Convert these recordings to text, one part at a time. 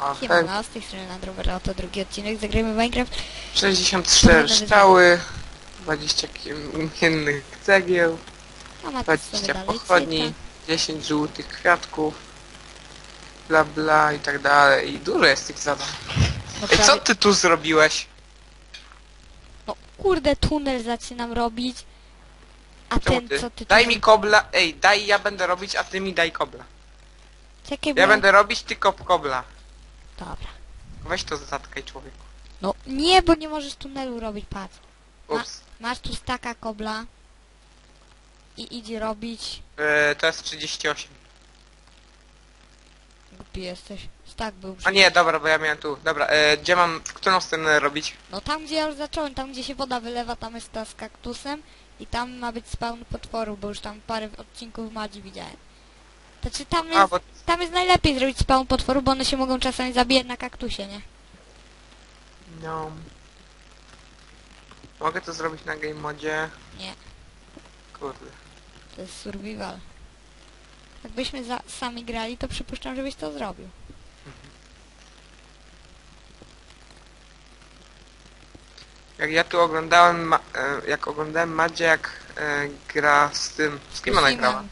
Tak, Siemano, z tej strony Landrover, to drugi odcinek, zagrajmy w Minecraft. 64 strzały, 20 kamiennych cegieł, A ma 20 pochodni, 10 żółtych kwiatków, bla bla i tak dalej. I dużo jest tych zadań. No, Ej, co prawie- ty tu zrobiłeś? no kurde, tunel zaczynam robić. A Czemu ten, ty? co ty Daj mi kobla, ej, daj ja będę robić, a ty mi daj kobla. Czekaj, bo... Ja będę robić, ty kop kobla. Dobra. Weź to zatkaj człowieku. No nie, bo nie możesz tunelu robić, patrz. Ups. Masz tu staka kobla. I idzie robić. E, to jest 38. Głupi jesteś. Stak był. A nie, dobra, bo ja miałem tu. Dobra, e, gdzie mam, w którą stronę robić? No tam, gdzie ja już zacząłem, tam, gdzie się woda wylewa, tam jest ta z kaktusem. I tam ma być spawn potworów, bo już tam parę odcinków Madzi widziałem. Znaczy tam jest... A, bo Tam jest najlepiej zrobić spawn potworów, bo one się mogą czasami zabijać na kaktusie, nie? No. Mogę to zrobić na game modzie? Nie. Kurde. To jest survival. Jakbyśmy za, sami grali, to przypuszczam, żebyś to zrobił. Jak ja tu oglądałem, ma, e, jak oglądałem Madzie, jak e, gra z tym, z kim ona grała?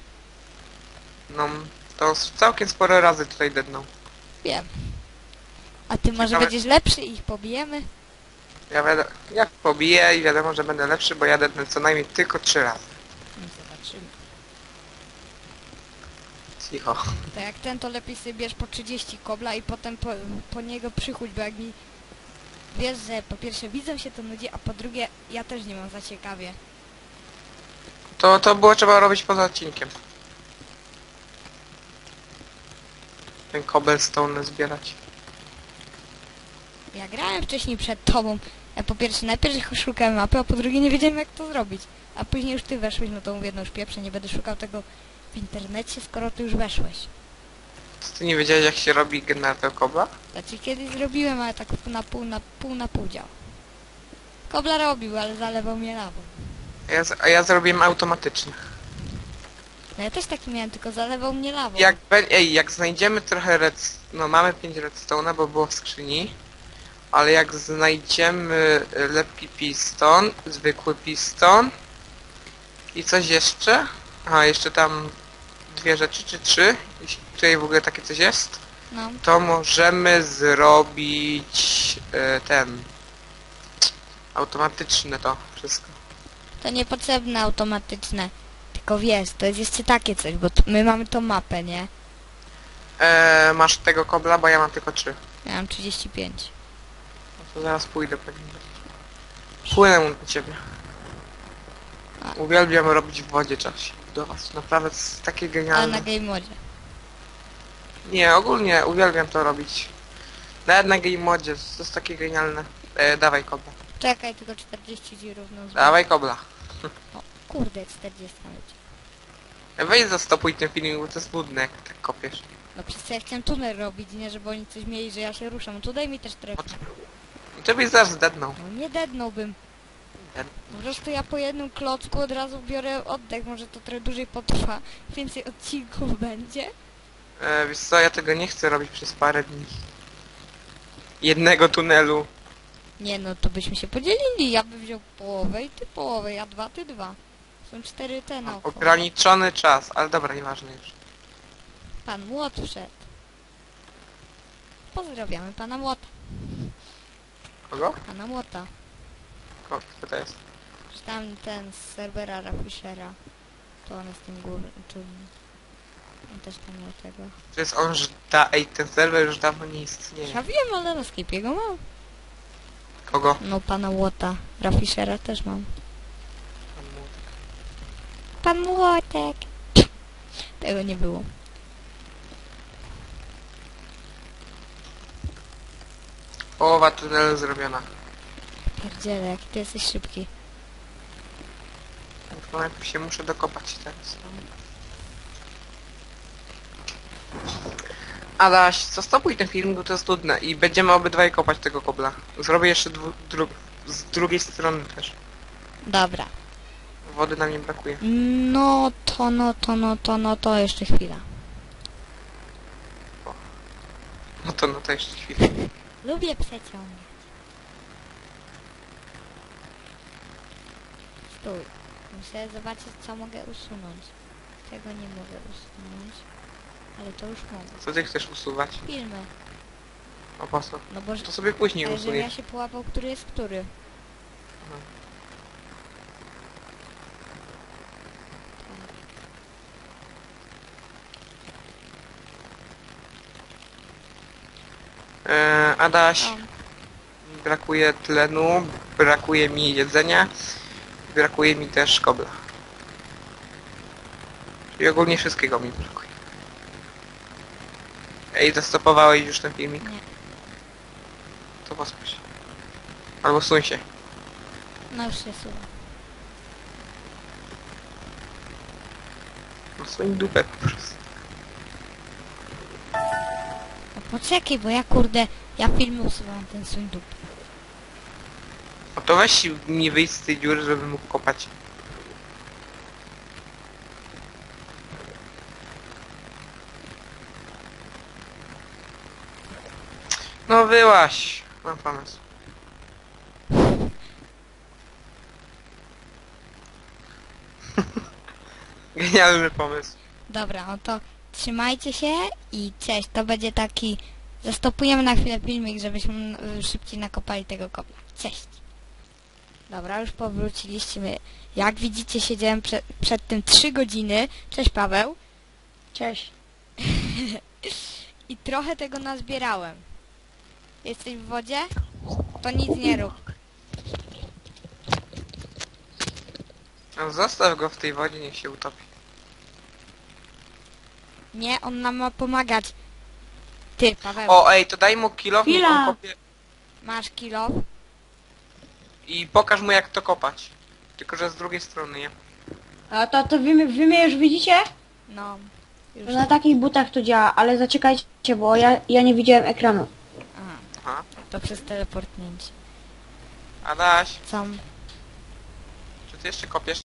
No, to całkiem sporo razy tutaj dedną. Wiem. A ty może Ciekawe- będziesz lepszy i ich pobijemy? Ja wiadomo, jak pobiję i wiadomo, że będę lepszy, bo ja dednę co najmniej tylko trzy razy. No zobaczymy. Cicho. To jak ten, to lepiej sobie bierz po 30 kobla i potem po, po niego przychódź, bo jak mi... Wiesz, że po pierwsze widzą się to nudzi, a po drugie ja też nie mam za ciekawie. To, to było trzeba robić poza odcinkiem. Ten cobblestone zbierać. Ja grałem wcześniej przed tobą. Ja po pierwsze najpierw szukałem mapy, a po drugie nie wiedziałem jak to zrobić. A później już ty weszłeś, no to mówię, no już pieprzę, nie będę szukał tego w internecie, skoro ty już weszłeś. Co ty nie wiedziałeś jak się robi generator kobla? Znaczy kiedyś zrobiłem, ale tak na pół na pół na pół dział. Kobla robił, ale zalewał mnie lawą. A ja, z- a ja zrobiłem automatyczny. No ja też taki miałem, tylko zalewał mnie lawą. Jak, be- ej, jak znajdziemy trochę red... No mamy 5 redstone'a, bo było w skrzyni. Ale jak znajdziemy y, lepki piston, zwykły piston i coś jeszcze? A, jeszcze tam dwie rzeczy, czy trzy? Jeśli tutaj w ogóle takie coś jest. No, To możemy zrobić y, ten... Automatyczne to wszystko. to niepotrzebne automatyczne. Tylko wiesz, to jest jeszcze takie coś, bo t- my mamy tą mapę, nie? E, masz tego kobla, bo ja mam tylko trzy. Ja mam 35. No to zaraz pójdę pewnie. Płynę do ciebie. Uwielbiam robić w wodzie czas do was. Naprawdę to jest takie Ale genialne. na game modzie. Nie, ogólnie uwielbiam to robić. Nawet na game modzie, to jest takie genialne. E, dawaj kobla. Czekaj, tylko 40 dzi równo z... Dawaj kobla. O, kurde, 40 leci. Weź zastopuj ten filmik, bo to jest nudne jak tak kopiesz. No przez co ja chciałem tunel robić, nie? Żeby oni coś mieli, że ja się ruszam. Tu daj mi też trefę. I to byś zaraz zdednął. No nie dednąłbym. Po prostu ja po jednym klocku od razu biorę oddech. Może to trochę dłużej potrwa. Więcej odcinków będzie. E, wiesz co, ja tego nie chcę robić przez parę dni. Jednego tunelu. Nie no, to byśmy się podzielili. Ja bym wziął połowę i ty połowę. Ja dwa, ty dwa. Są cztery te na oko. Ograniczony czas, ale dobra, nieważne już. Pan Młot wszedł. Pozdrawiamy pana Młota. Kogo? Pana Młota. Ko, kto to jest? Czy tam ten z serwera Rafishera. To on jest tym górnym. On też tam miał tego. To jest on, że da... Ej, ten serwer już dawno nie istnieje. Ja wiem, ale na Skype'ie go mam. Kogo? No pana Łota. Rafishera też mam. Pan Młotek. Tego nie było. Połowa tunelu zrobiona. Pierdziele, jaki ty jesteś szybki. Tylko najpierw się muszę dokopać teraz. Adaś, zastopuj ten film, bo to jest trudne i będziemy obydwaj kopać tego kobla. Zrobię jeszcze dwu, dru, z drugiej strony też. Dobra. Wody nam nie brakuje. No to, no to, no to, no to jeszcze chwila. No to, no to jeszcze chwilę. Lubię przeciągać. Stój. Muszę zobaczyć, co mogę usunąć. Tego nie mogę usunąć. Ale to już mogę. Co ty chcesz usuwać? Filmy. O po co? No bo... To sobie później Ale żebym ja usuniesz. się połapał, który jest który. Aha. E, Adaś, brakuje tlenu, brakuje mi jedzenia, brakuje mi też kobla. Czyli ogólnie wszystkiego mi brakuje. Ej, zastopowałeś już ten filmik? Nie. To pospójrz. Albo suń się. no już się suwa. No suń dupę po prostu. Poczekaj, bo ja kurde... Ja filmy usuwam ten suń dupy. No to weź mi wyjść z tej dziury, żebym mógł kopać. No wyłaś. Mam pomysł. Genialny pomysł. Dobra, no to trzymajcie się i cześć. To będzie taki... Zastopujemy na chwilę filmik, żebyśmy szybciej nakopali tego kobla. Cześć. Dobra, już powróciliśmy. Jak widzicie, siedziałem przed, przed tym 3 godziny. Cześć Paweł. Cześć. I trochę tego nazbierałem. Jesteś w wodzie? To nic nie rób. No zostaw go w tej wodzie, niech się utopi. Nie, on nam ma pomagać. Ty, Paweł, O, ej, to daj mu kilo, niech Chwila. on kopie masz kilo? i pokaż mu jak to kopać. Tylko, że z drugiej strony, nie? A to, to wy, wy mnie już widzicie? No. Już. Na takich butach to działa, ale zaczekajcie, bo ja, ja nie widziałem ekranu. Aha, Aha. to przez teleportnięcie. Adaś, Co? czy ty jeszcze kopiesz?